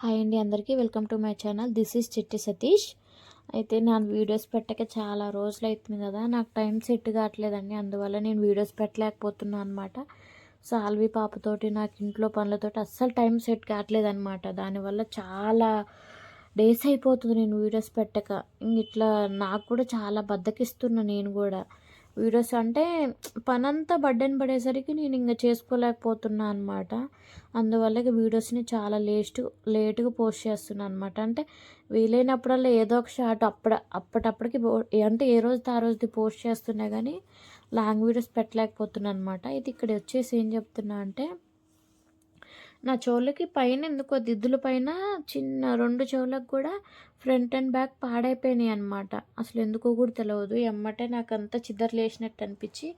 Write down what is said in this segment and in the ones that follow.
Hi అండి అందరికీ welcome to my channel. This is Chitti Satish. అయితే నేను వీడియోస్ పెట్టక చాలా రోజులు అవుతుంది కదా నాకు టైం సెట్ కావట్లేదండి. అందువల్ల నేను వీడియోస్ పెట్టలేకపోతున్నాను అనమాట సాల్వి పాపతోటి నాకు ఇంట్లో పనులతోటి అస్సలు టైం సెట్ కావట్లేదు అనమాట దానివల్ల చాలా డేస్ అయిపోతుంది నేను వీడియోస్ పెట్టక. ఇట్లా నాకు కూడా చాలా బద్దకిస్తున్నా నేను కూడా. వీడియోస్ అంటే పనంతా బడ్డెన్ పడేసరికి నేను ఇంకా చేసుకోలేకపోతున్నా అనమాట అందువల్ల ఇక వీడియోస్ని చాలా లేస్ట్ లేటుగా పోస్ట్ చేస్తున్నాను అనమాట అంటే వీలైనప్పుడల్లా ఏదో ఒక షార్ట్ అప్పుడ అప్పటప్పటికి అంటే ఏ రోజు ఆ రోజుది పోస్ట్ చేస్తున్నా కానీ లాంగ్ వీడియోస్ పెట్టలేకపోతున్నాను అనమాట ఇది ఇక్కడ వచ్చేసి ఏం చెప్తున్నా అంటే నా చెవులకి పైన ఎందుకో దిద్దుల పైన చిన్న రెండు చెవులకు కూడా ఫ్రంట్ అండ్ బ్యాక్ పాడైపోయినాయి అనమాట అసలు ఎందుకో కూడా తెలియదు ఎమ్మటే నాకు అంతా చిద్దరలేసినట్టు అనిపించి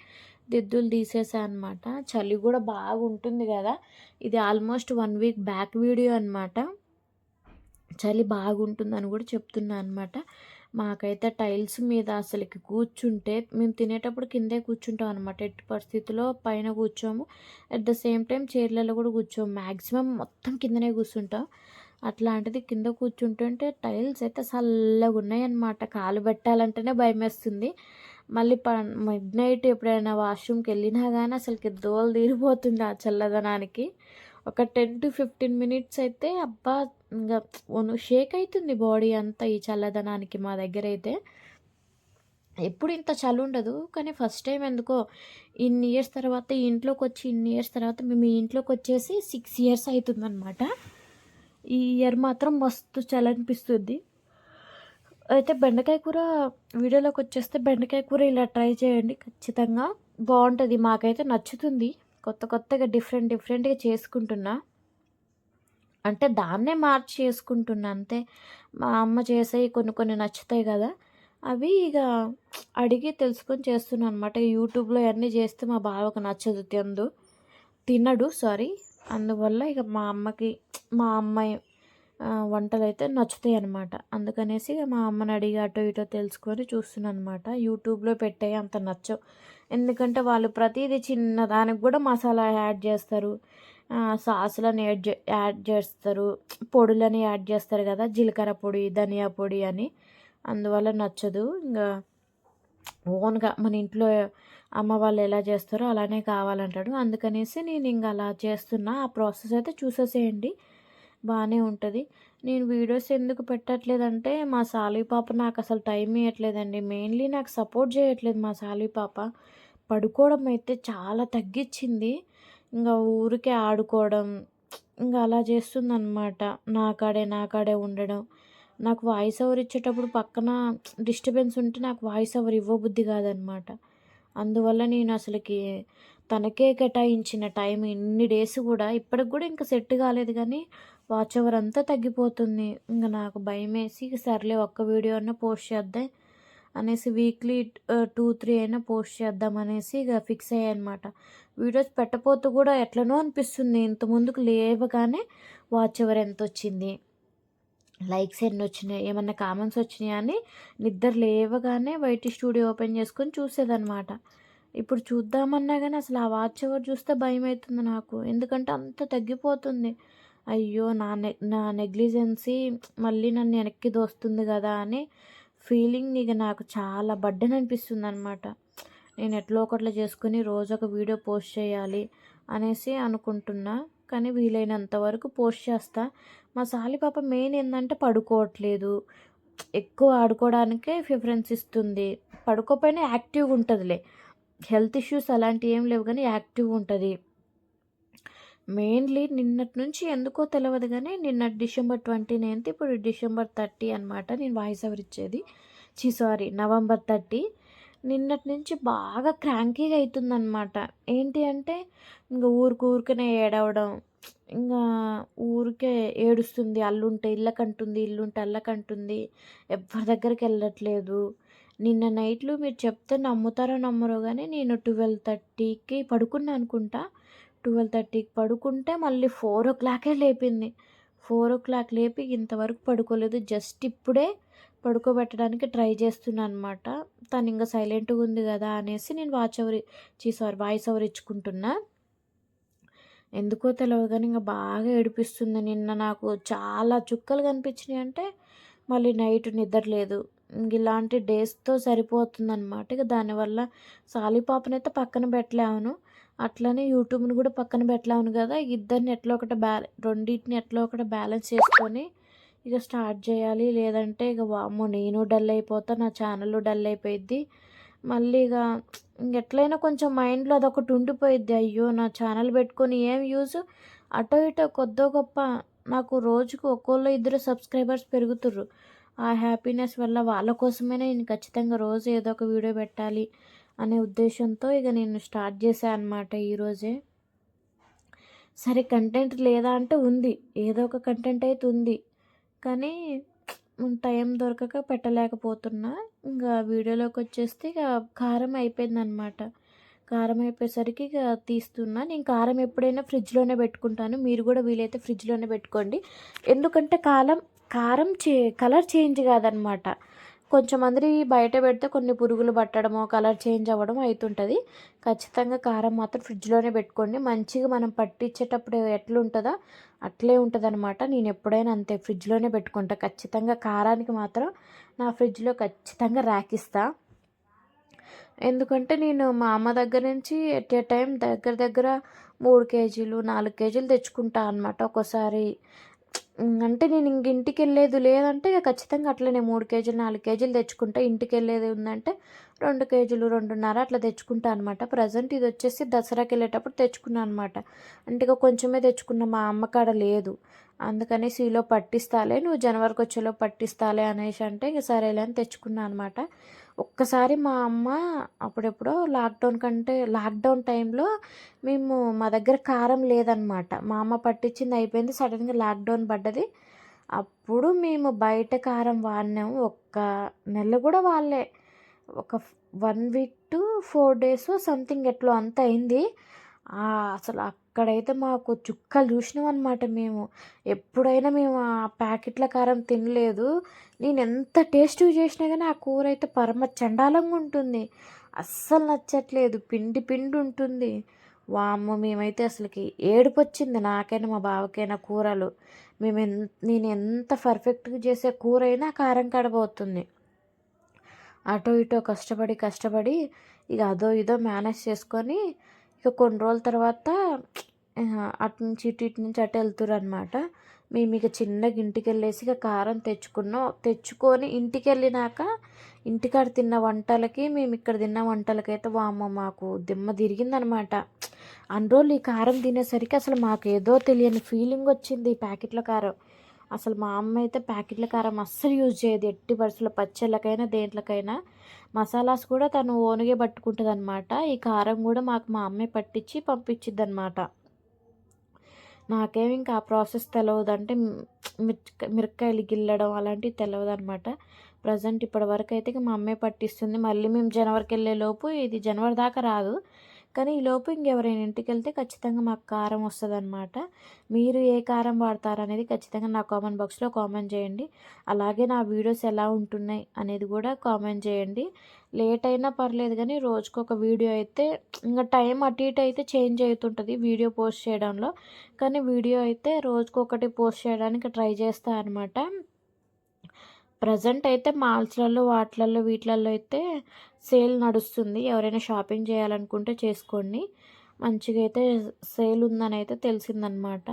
దిద్దులు తీసేసా అనమాట చలి కూడా బాగుంటుంది కదా. ఇది almost one week back video అనమాట చలి బాగుంటుందని కూడా చెప్తున్నా అనమాట మాకైతే టైల్స్ మీద అసలుకి కూర్చుంటే మేము తినేటప్పుడు కిందే కూర్చుంటాం అనమాట ఎట్టి పరిస్థితిలో పైన కూర్చోము. అట్ ద సేమ్ టైం చైర్లలో కూడా కూర్చోము. మ్యాక్సిమం మొత్తం కిందనే కూర్చుంటాం. అట్లాంటిది కింద కూర్చుంటుంటే టైల్స్ అయితే చల్లగా ఉన్నాయన్నమాట. కాలు పెట్టాలంటేనే భయం వేస్తుంది మళ్ళీ ప మిడ్ నైట్ ఎప్పుడైనా వాష్రూమ్కి వెళ్ళినా కానీ అసలుకి దోలు తీరిపోతుంది ఆ చల్లదనానికి. ఒక టెన్ టు ఫిఫ్టీన్ మినిట్స్ అయితే అబ్బా ఇంకా షేక్ అవుతుంది బాడీ అంతా ఈ చల్లదనానికి మా దగ్గర అయితే. ఎప్పుడు ఇంత చలి ఉండదు కానీ ఫస్ట్ టైం ఎందుకో ఇన్ని ఇయర్స్ తర్వాత ఇంట్లోకి వచ్చి ఇన్ని ఇయర్స్ తర్వాత మేము ఈ ఇంట్లోకి వచ్చేసి సిక్స్ ఇయర్స్ అవుతుందన్నమాట ఈ ఇయర్ మాత్రం మస్తు చలి అనిపిస్తుంది. అయితే బెండకాయ కూర వీడియోలోకి వచ్చేస్తే బెండకాయ కూర ఇలా ట్రై చేయండి ఖచ్చితంగా బాగుంటుంది మాకైతే నచ్చుతుంది. కొత్త కొత్తగా డిఫరెంట్ డిఫరెంట్గా చేసుకుంటున్నా. అంటే దాన్నే మార్చి చేసుకుంటున్నా అంతే. మా అమ్మ చేసేవి కొన్ని కొన్ని నచ్చుతాయి కదా. అవి ఇక అడిగి తెలుసుకొని చేస్తున్నాను అనమాట యూట్యూబ్లో అన్నీ చేస్తే మా బావకు నచ్చదు తిందు తినడు సారీ అందువల్ల ఇక మా అమ్మకి మా అమ్మాయి వంటలు అయితే నచ్చుతాయి అనమాట అందుకనేసి మా అమ్మని అడిగి అటో ఇటో తెలుసుకొని చూస్తున్నాను అనమాట యూట్యూబ్లో పెట్టే అంత నచ్చవు. ఎందుకంటే వాళ్ళు ప్రతిదీ చిన్న దానికి కూడా మసాలా యాడ్ చేస్తారు. సాసులను యాడ్ యాడ్ చేస్తారు. పొడులని యాడ్ చేస్తారు కదా జీలకర్ర పొడి ధనియా పొడి అని. అందువల్ల నచ్చదు. ఇంకా ఓన్గా మన ఇంట్లో అమ్మ వాళ్ళు ఎలా చేస్తారో అలానే కావాలంటాడు. అందుకనేసి నేను ఇంకా అలా చేస్తున్నా. ఆ ప్రాసెస్ అయితే చూసేసేయండి. బాగానే ఉంటుంది. నేను వీడియోస్ ఎందుకు పెట్టట్లేదంటే మా సాలి పాప నాకు అసలు టైం ఇవ్వట్లేదండి మెయిన్లీ నాకు సపోర్ట్ చేయట్లేదు మా సాలి పాప. పడుకోవడం అయితే చాలా తగ్గించింది ఇంకా ఊరికే ఆడుకోవడం ఇంకా అలా చేస్తుందన్నమాట. నా కాడే నా కాడే ఉండడం. నాకు వాయిస్ ఓవర్ ఇచ్చేటప్పుడు పక్కన డిస్టర్బెన్స్ ఉంటే నాకు వాయిస్ ఓవర్ ఇవ్వబుద్ధి కాదనమాట అందువల్ల నేను అసలుకి తనకే కేటాయించిన టైం ఇన్ని డేస్ కూడా ఇప్పటికి కూడా ఇంకా సెట్ కాలేదు కానీ వాచ్ అవర్ అంతా తగ్గిపోతుంది. ఇంకా నాకు భయం వేసి సర్లే ఒక్క వీడియో అయినా పోస్ట్ చేద్దాం అనేసి వీక్లీ టూ త్రీ అయినా పోస్ట్ చేద్దాం అనేసి ఇక ఫిక్స్ అయ్యాయన్నమాట వీడియోస్ పెట్టపోతూ కూడా ఎట్లనో అనిపిస్తుంది. ఇంత ముందుకు లేవగానే వాచ్ ఓవర్ ఎంత వచ్చింది లైక్స్ ఎన్ని వచ్చినాయి ఏమన్నా కామెంట్స్ వచ్చినాయా అని నిద్ర లేవగానే బయట స్టూడియో ఓపెన్ చేసుకొని చూసేదనమాట ఇప్పుడు చూద్దామన్నా కానీ అసలు ఆ వాచ్ ఎవరు చూస్తే భయం అవుతుంది నాకు. ఎందుకంటే అంత తగ్గిపోతుంది. అయ్యో నా నె నా నెగ్లిజెన్సీ మళ్ళీ నన్ను వెనక్కి దోస్తుంది కదా అని ఫీలింగ్ ఇక నాకు చాలా బడ్డని అనిపిస్తుంది అనమాట నేను ఎట్లా ఒకట్లా చేసుకుని రోజు ఒక వీడియో పోస్ట్ చేయాలి అనేసి అనుకుంటున్నా కానీ వీలైనంత వరకు పోస్ట్ చేస్తా. మా సాలి పాప మెయిన్ ఏంటంటే పడుకోవట్లేదు. ఎక్కువ ఆడుకోవడానికే ప్రిఫరెన్స్ ఇస్తుంది. పడుకోపోయినా యాక్టివ్గా ఉంటుందిలే. హెల్త్ ఇష్యూస్ అలాంటివి ఏం లేవు కానీ యాక్టివ్గా ఉంటుంది. మెయిన్లీ నిన్నటి నుంచి ఎందుకో తెలియదు కానీ నిన్న డిసెంబర్ ట్వంటీ నైన్త్ ఇప్పుడు డిసెంబర్ థర్టీ అనమాట నేను వాయిస్ ఓవర్ ఇచ్చేది. చీ సారీ నవంబర్ థర్టీ. నిన్నటి నుంచి బాగా క్రాంకీగా అవుతుందన్నమాట ఏంటి అంటే ఇంకా ఊరికి ఊరికనే ఏడవడం ఇంకా ఊరికే ఏడుస్తుంది అల్లుంటే ఇళ్ళకంటుంది ఇల్లుంటే అల్లకంటుంది ఎవరి దగ్గరికి వెళ్ళట్లేదు. నిన్న నైట్లు మీరు చెప్తే నమ్ముతారో నమ్మరో కానీ నేను ట్వెల్వ్ థర్టీకి పడుకున్నా అనుకుంటా. ట్వెల్వ్ థర్టీకి పడుకుంటే మళ్ళీ ఫోర్ ఓ క్లాకే లేపింది. ఫోర్ ఓ క్లాక్ లేపి ఇంతవరకు పడుకోలేదు. జస్ట్ ఇప్పుడే పడుకోబెట్టడానికి ట్రై చేస్తున్నాను అనమాట తను ఇంకా సైలెంట్గా ఉంది కదా అనేసి నేను వాచ్ ఓవర్ చీ సారీ వాయిస్ ఓవర్ ఇచ్చుకుంటున్నా. ఎందుకో తెలియదు కానీ ఇంకా బాగా ఏడిపిస్తుంది. నిన్న నాకు చాలా చుక్కలు కనిపించినాయి అంటే మళ్ళీ నైట్ నిద్ర లేదు. ఇంక ఇలాంటి డేస్తో సరిపోతుంది అనమాట ఇక దానివల్ల సాలిపాపనైతే పక్కన పెట్టలేవును అట్లనే యూట్యూబ్ని కూడా పక్కన పెట్టలేవును కదా. ఇద్దరిని ఎట్లా ఒకటి బ్యాల రెండింటిని ఎట్లా ఒకటి బ్యాలెన్స్ చేసుకొని ఇక స్టార్ట్ చేయాలి. లేదంటే ఇక వామ్మో నేను డల్ అయిపోతా నా ఛానల్ డల్ అయిపోయిద్ది. మళ్ళీ ఇక ఎట్లయినా కొంచెం మైండ్లో అదొకటి ఉండిపోయిద్ది. అయ్యో నా ఛానల్ పెట్టుకొని ఏం యూజ్? అటో ఇటో కొద్దో గొప్ప నాకు రోజుకు ఒక్కోళ్ళు ఇద్దరు సబ్స్క్రైబర్స్ పెరుగుతుర్రు. ఆ హ్యాపీనెస్ వల్ల వాళ్ళ కోసమే నేను ఖచ్చితంగా రోజు ఏదో ఒక వీడియో పెట్టాలి అనే ఉద్దేశంతో ఇక నేను స్టార్ట్ చేశాను అనమాట ఈరోజే సరే కంటెంట్ లేదా అంటే ఉంది. ఏదో ఒక కంటెంట్ అయితే ఉంది. కానీ టైం దొరకక పెట్టలేకపోతున్నా. ఇంకా వీడియోలోకి వచ్చేస్తే ఇక కారం అయిపోయిందనమాట. కారం అయిపోయేసరికి ఇక తీస్తున్నా. నేను కారం ఎప్పుడైనా ఫ్రిడ్జ్లోనే పెట్టుకుంటాను. మీరు కూడా వీలైతే ఫ్రిడ్జ్లోనే పెట్టుకోండి. ఎందుకంటే కాలం కారం చే కలర్ చేంజ్ కాదనమాట. కొంచెమంది బయట పెడితే కొన్ని పురుగులు పట్టడమో కలర్ చేంజ్ అవ్వడం అవుతుంటుంది ఖచ్చితంగా కారం మాత్రం ఫ్రిడ్జ్లోనే పెట్టుకోండి. మంచిగా మనం పట్టించేటప్పుడు ఎట్లుంటుందో అట్లే ఉంటుంది అనమాట నేను ఎప్పుడైనా అంతే ఫ్రిడ్జ్లోనే పెట్టుకుంటా. ఖచ్చితంగా కారానికి మాత్రం నా ఫ్రిడ్జ్లో ఖచ్చితంగా రాకిస్తా ఎందుకంటే నేను మా అమ్మ దగ్గర నుంచి ఎట్ ఏ టైం దగ్గర దగ్గర మూడు కేజీలు నాలుగు కేజీలు తెచ్చుకుంటా అనమాట ఒక్కోసారి అంటే నేను ఇంక ఇంటికి వెళ్ళేది లేదంటే ఇక ఖచ్చితంగా అట్లనే మూడు కేజీలు నాలుగు కేజీలు తెచ్చుకుంటా. ఇంటికి వెళ్ళేది ఉందంటే రెండు కేజీలు రెండున్నర అట్లా తెచ్చుకుంటా అనమాట ప్రజెంట్ ఇది వచ్చేసి దసరాకి వెళ్ళేటప్పుడు తెచ్చుకున్నాను అనమాట అంటే ఇక కొంచెమే తెచ్చుకున్న మా అమ్మ కాడ లేదు. అందుకని సీలో పట్టిస్తాలే నువ్వు జనవరికి వచ్చేలో పట్టిస్తాలే అనేసి అంటే ఇక సరేలే అని తెచ్చుకున్నాను అనమాట ఒక్కసారి మా అమ్మ అప్పుడెప్పుడో లాక్డౌన్ కంటే లాక్డౌన్ టైంలో మేము మా దగ్గర కారం లేదనమాట. మా అమ్మ పట్టించింది అయిపోయింది సడన్గా లాక్డౌన్ పడ్డది. అప్పుడు మేము బయట కారం వాడినాము ఒక్క నెల కూడా వాళ్ళే ఒక one week two four days something ఎట్లో అంత అయింది. అసలు అక్కడైతే మాకు చుక్కలు చూసినాం అనమాట మేము. ఎప్పుడైనా మేము ఆ ప్యాకెట్ల కారం తినలేదు. నేను ఎంత టేస్ట్ చేసినా కానీ ఆ కూర అయితే పరమ చండాలంగా ఉంటుంది. అస్సలు నచ్చట్లేదు. పిండి పిండి ఉంటుంది. వామ్మ మేమైతే అసలుకి ఏడుపు వచ్చింది నాకైనా మా బావకైనా కూరలు. మేము ఎంత నేను ఎంత పర్ఫెక్ట్గా చేసే కూర అయినా కారం కడబోతుంది. అటో ఇటో కష్టపడి కష్టపడి ఇక అదో ఇదో మేనేజ్ చేసుకొని ఇక కొన్ని రోజుల తర్వాత అటు నుంచి ఇటు ఇటు నుంచి అటు వెళ్తురు అనమాట మేము ఇక చిన్నగా ఇంటికి వెళ్ళేసి ఇక కారం తెచ్చుకున్నాం. తెచ్చుకొని ఇంటికి వెళ్ళినాక ఇంటికాడ తిన్న వంటలకి మేము ఇక్కడ తిన్న వంటలకైతే అయితే వామ్మ మాకు దిమ్మ తిరిగిందనమాట అన్ని రోజులు ఈ కారం తినేసరికి అసలు మాకు ఏదో తెలియని ఫీలింగ్ వచ్చింది ఈ ప్యాకెట్ల కారం. అసలు మా అమ్మ అయితే ప్యాకెట్ల కారం అస్సలు యూజ్ చేయదు. ఎట్టి పరిస్థితుల్లో పచ్చళ్ళకైనా దేంట్లకైనా. మసాలాస్ కూడా తను ఓనుగే పట్టుకుంటుంది అనమాట ఈ కారం కూడా మాకు మా అమ్మే పట్టించి పంపించిద్ది అనమాట నాకేమి ఇంకా ఆ ప్రాసెస్ తెలియదు అంటే మిరక్కాయలు గిల్లడం అలాంటివి తెలియదు అనమాట ప్రజెంట్ ఇప్పటి వరకు అయితే మా అమ్మే పట్టిస్తుంది. మళ్ళీ మేము జనవరికి వెళ్ళే లోపు ఇది జనవరి దాకా రాదు. కానీ ఈ లోపు ఇంకెవరైనా ఇంటికి వెళ్తే ఖచ్చితంగా మాకు కారం వస్తుంది అనమాట మీరు ఏ కారం వాడతారు అనేది ఖచ్చితంగా నా కామెంట్ బాక్స్లో కామెంట్ చేయండి. అలాగే నా వీడియోస్ ఎలా ఉంటున్నాయి అనేది కూడా కామెంట్ చేయండి. లేట్ అయినా పర్లేదు కానీ రోజుకు ఒక వీడియో అయితే ఇంకా టైం అటు ఇటు అయితే చేంజ్ అవుతుంటుంది వీడియో పోస్ట్ చేయడంలో. కానీ వీడియో అయితే రోజుకొకటి పోస్ట్ చేయడానికి ట్రై చేస్తాను అనమాట ప్రజెంట్ అయితే మాల్స్లలో వాటిలలో వీటిలలో అయితే సేల్ నడుస్తుంది. ఎవరైనా షాపింగ్ చేయాలనుకుంటే చేసుకోండి. మంచిగా అయితే సేల్ ఉందని అయితే తెలిసిందనమాట.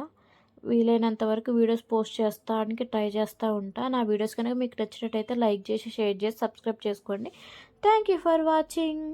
వీలైనంత వరకు వీడియోస్ పోస్ట్ చేస్తానికి ట్రై చేస్తూ ఉంటా. నా వీడియోస్ కనుక మీకు నచ్చినట్టయితే లైక్ చేసి షేర్ చేసి సబ్స్క్రైబ్ చేసుకోండి. Thank you for watching.